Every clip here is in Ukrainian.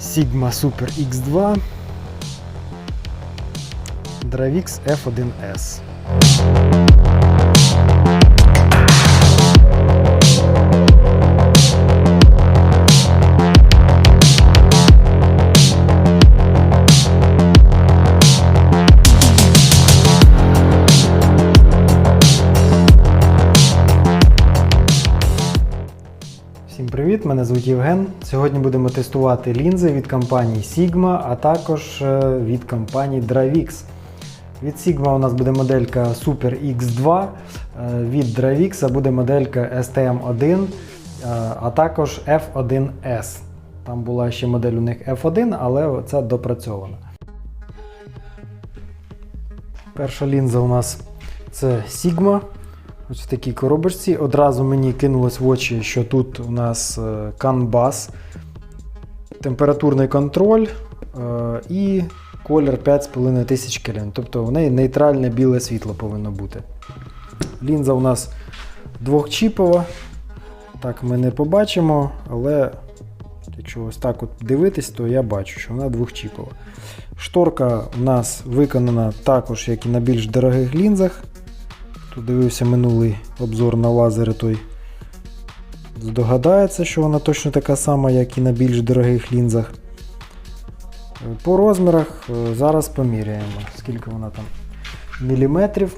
Sigma Super X2 Dravix F1S. Всім привіт! Мене звуть Євген. Сьогодні будемо тестувати лінзи від компанії Sigma, а також е, від компанії Dravix. Від Sigma у нас буде моделька Super X2, е, від Dravix буде моделька STM1, е, а також F1S. Там була ще модель у них F1, але це допрацьована. Перша лінза у нас це Sigma. Ось в такій коробочці. Одразу мені кинулось в очі, що тут у нас е, CAN-BUS, температурний контроль е, і колір 5500 кельвін. Тобто в неї нейтральне біле світло повинно бути. Лінза у нас двохчіпова. Так ми не побачимо, але якщо ось так от дивитись, то я бачу, що вона двохчіпова. Шторка у нас виконана також, як і на більш дорогих лінзах. Хто дивився минулий обзор на лазери, той здогадається, що вона точно така сама, як і на більш дорогих лінзах. По розмірах е, зараз поміряємо, скільки вона там міліметрів.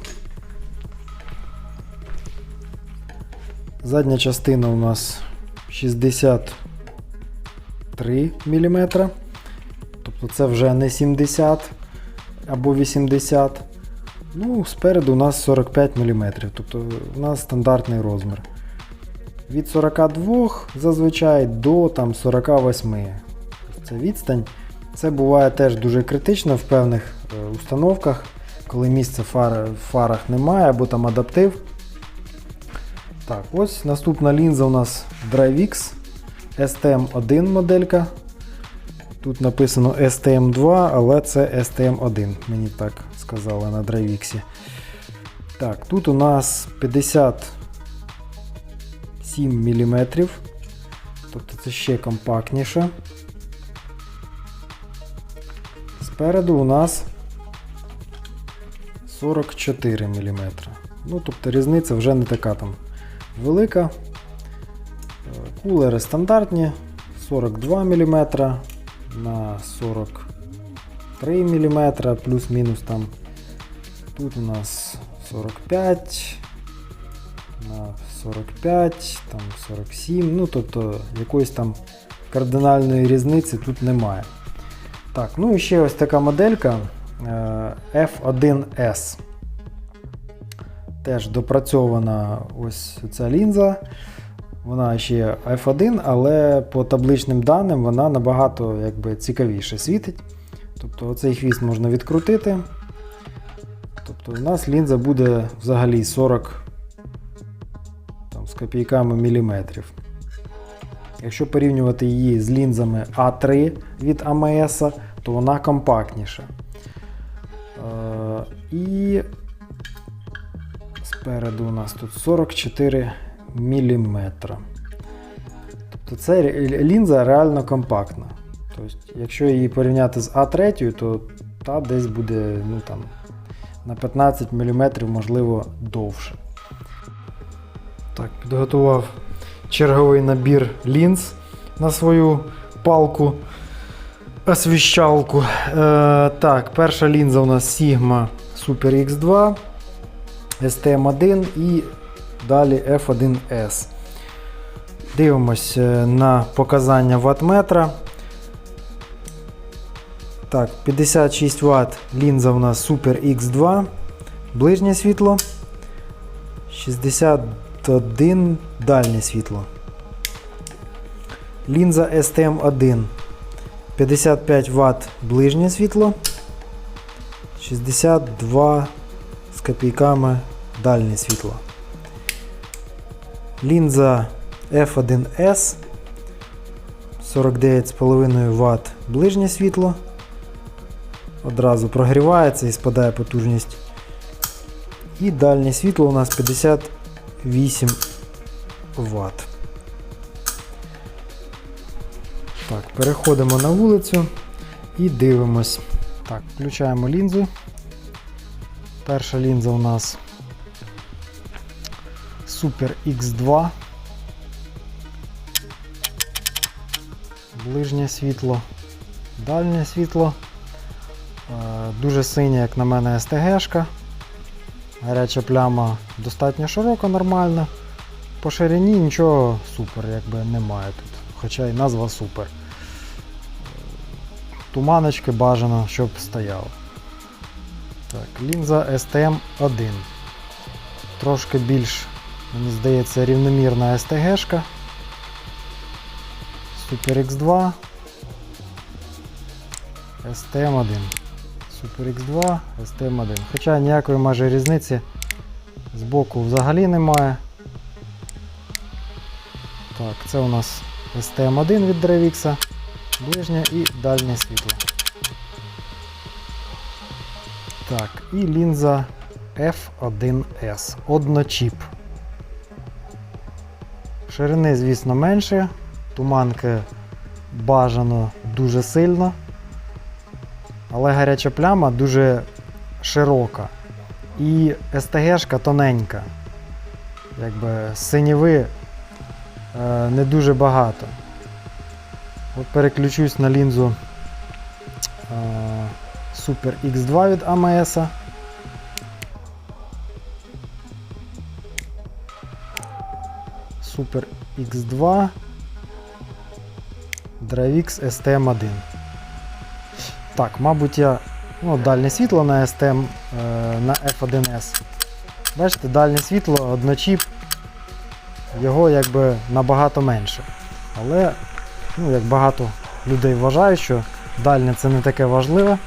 Задня частина у нас 63 мм. Тобто це вже не 70 або 80 Ну, спереду у нас 45 мм, тобто у нас стандартний розмір. Від 42 зазвичай до там, 48. Це відстань. Це буває теж дуже критично в певних е, установках, коли місця фар, в фарах немає або там адаптив. Так, ось наступна лінза у нас Dravix STM1 моделька. Тут написано STM2, але це STM1, мені так сказали на Dravix. Так, тут у нас 57 мм. Тобто це ще компактніше. Спереду у нас 44 мм. Ну, тобто різниця вже не така там велика. Е, Кулери стандартні 42 мм на 43 мм, плюс-мінус там. Тут у нас 45, на 45, там 47, ну тобто якоїсь там кардинальної різниці тут немає. Так, ну і ще ось така моделька е, F1S. Теж допрацьована ось ця лінза. Вона ще F1, але по табличним даним вона набагато якби, цікавіше світить. Тобто оцей хвіст можна відкрутити. Тобто у нас лінза буде взагалі 40 там, з копійками міліметрів. Якщо порівнювати її з лінзами А3 від AMS, то вона компактніша. Е, і спереду у нас тут 44 мм. Тобто це лінза реально компактна. Тобто, якщо її порівняти з А3, то та десь буде ну, там, на 15 мм, можливо, довше. Так, підготував черговий набір лінз на свою палку освіщалку. Е, так, перша лінза у нас Sigma Super X2, STM1 і далі F1S. Дивимось е, на показання ваттметра. Так, 56 Вт лінза у нас Super X2, ближнє світло, 61 дальнє світло. Лінза STM1 55 Вт ближнє світло, 62 з копійками дальнє світло. Лінза F1S 49,5 Вт ближнє світло. Одразу прогрівається і спадає потужність. І дальнє світло у нас 58 Вт. Так, переходимо на вулицю і дивимось. Так, включаємо лінзу. Перша лінза у нас Super X2. Ближнє світло, дальнє світло. Е, Дуже синя, як на мене, СТГшка. Гаряча пляма достатньо широка, нормальна. По ширині нічого супер, якби немає тут. Хоча і назва супер. Туманочки бажано, щоб стояло. Так, лінза STM1. Трошки більш, мені здається, рівномірна STG-шка. Super X2. STM1. Super X2, STM1. Хоча ніякої майже різниці з боку взагалі немає. Так, це у нас STM1 від Dravix, ближнє і дальнє світло. Так, і лінза F1S. Одночіп. Ширини, звісно, менше. Туманки бажано дуже сильно. Але гаряча пляма дуже широка. І СТГшка тоненька. Якби синєви е, не дуже багато. От переключусь на лінзу е, Super X2 від AMS. Super X2 Dravix STM1. Так, мабуть, я. Ну, дальнє світло на STM е, на F1S. Бачите, дальнє світло, одночіп, його якби набагато менше. Але, ну, як багато людей вважають, що дальнє це не таке важливе.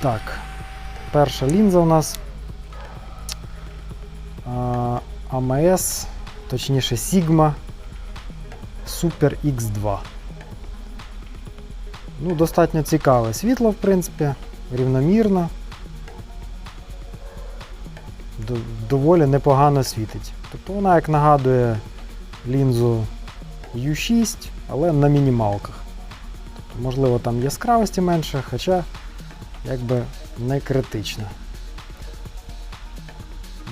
Так, перша лінза у нас AMS, точніше Sigma Super X2. Ну, достатньо цікаве світло, в принципі, рівномірно. Доволі непогано світить. Тобто вона як нагадує лінзу U6, але на мінімалках. Тобто, можливо, там яскравості менше, хоча якби не критично.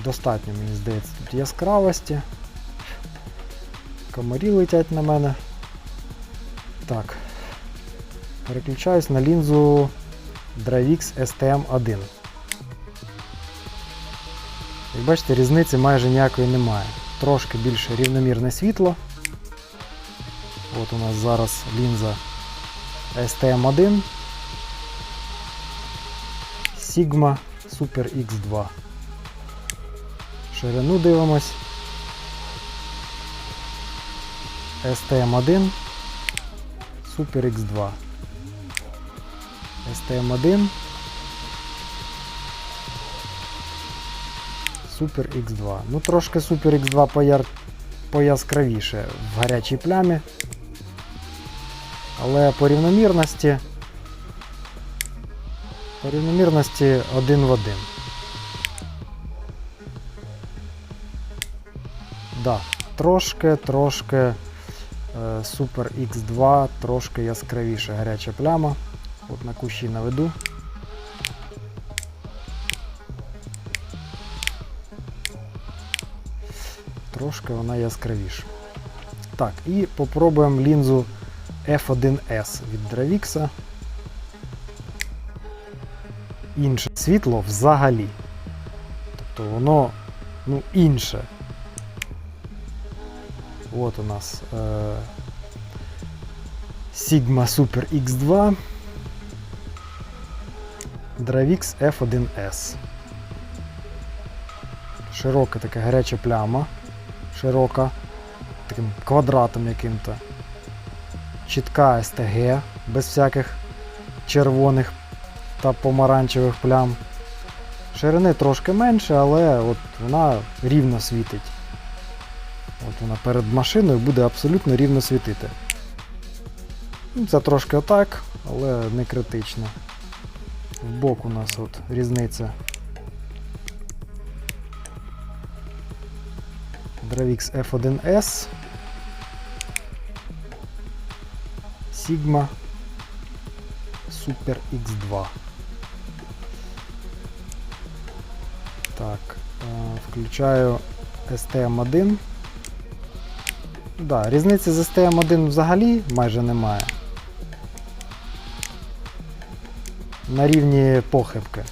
Достатньо, мені здається, тут яскравості. Комарі летять на мене. Так. Переключаюсь на лінзу Dravix STM1. Як бачите, різниці майже ніякої немає. Трошки більше рівномірне світло. От у нас зараз лінза STM1 Sigma Super X2. Ширину дивимось. STM1 Super X2. STM1 Super X2. Ну, трошки Super X2 пояр... пояскравіше в гарячій плямі. Але по рівномірності. По рівномірності один в один. Да, трошки, трошки е, Super X2, трошки яскравіше гаряча пляма. От на кущі наведу. Трошки вона яскравіша. Так, і попробуємо лінзу F1S від Dravix. Інше світло взагалі. Тобто воно ну, інше. От у нас е, Sigma Super X2 Dravix F1S. Широка така гаряча пляма. Широка. Таким квадратом яким-то. Чітка СТГ, без всяких червоних та помаранчевих плям. Ширини трошки менше, але от вона рівно світить. Вона перед машиною буде абсолютно рівно світити. Ну, Це трошки отак, але не критично. Вбок у нас от різниця. Dravix F1S Sigma Super X2. Так, е, включаю STM1. Да, різниці з STM1 взагалі майже немає. На рівні похибки.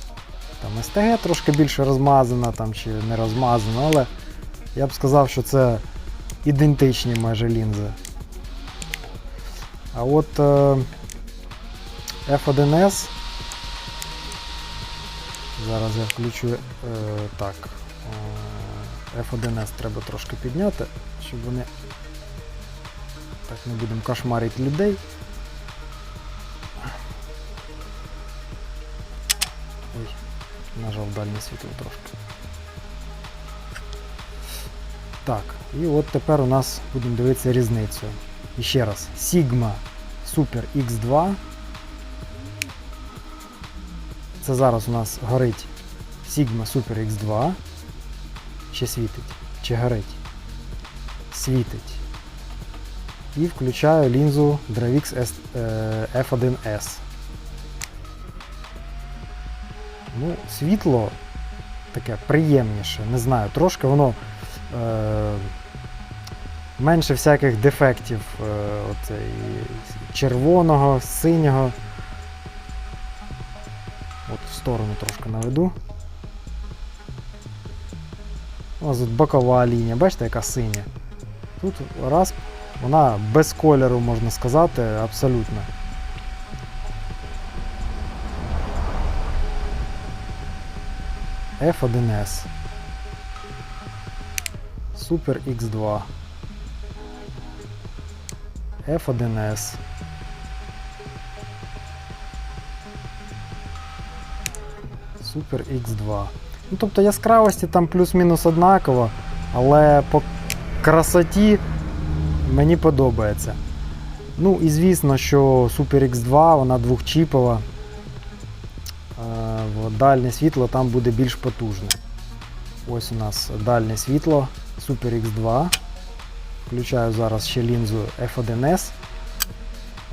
Там STG трошки більше розмазана там, чи не розмазана, але я б сказав, що це ідентичні майже лінзи. А от е, F1S. Зараз я включу е, так. Е, F1S треба трошки підняти, щоб вони. Так, не будемо кошмарити людей. Ой, нажав дальнє світло трошки. Так, і от тепер у нас будемо дивитися різницю. І ще раз, Sigma Super X2. Це зараз у нас горить Sigma Super X2. Чи світить? Чи горить? Світить. І включаю лінзу Dravix е, F1S. Ну, світло таке приємніше, не знаю, трошки воно е, менше всяких дефектів е, оцей, червоного, синього. От в сторону трошки наведу. Ось тут бокова лінія, бачите, яка синя. Тут раз, вона без кольору, можна сказати, абсолютно. F1S. Super X2. F1S. Super X2. Ну, тобто яскравості там плюс-мінус однаково, але по красоті мені подобається. Ну і звісно, що Super X2 вона двохчіпова. Е, Дальнє світло там буде більш потужне. Ось у нас дальнє світло Super X2. Включаю зараз ще лінзу F1S.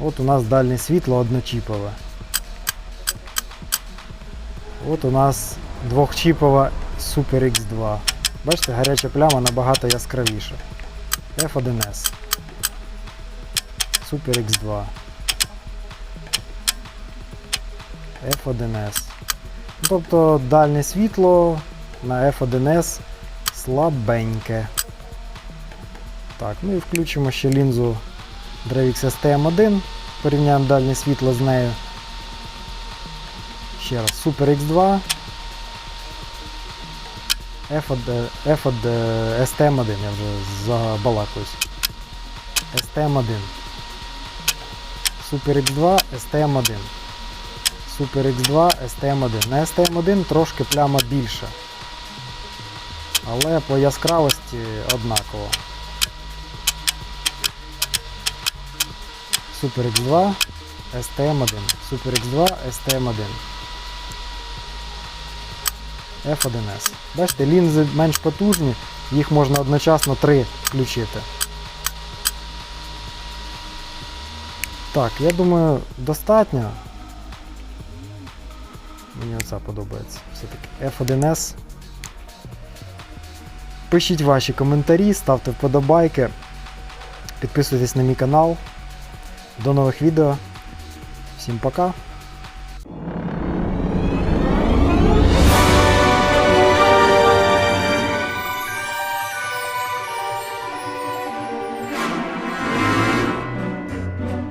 От у нас дальнє світло одночіпове. От у нас двохчіпова Super X2. Бачите, гаряча пляма набагато яскравіша. F1S. Super X2. F1S. Ну, Тобто дальнє світло на F1S слабеньке. Так, ну і включимо ще лінзу Dravix STM1. Порівняємо дальнє світло з нею. Ще раз, Super X2. F1, F1 STM1, я вже забалакуюсь. STM1. Super X2, STM1. Super X2, STM1. На STM1 трошки пляма більша. Але по яскравості однаково. Super X2, STM1. Super X2, STM1. F1S. Бачите, лінзи менш потужні, їх можна одночасно три включити. Так, я думаю, достатньо. Мені оця подобається. Все-таки F1S. Пишіть ваші коментарі, ставте вподобайки, підписуйтесь на мій канал. До нових відео. Всім пока!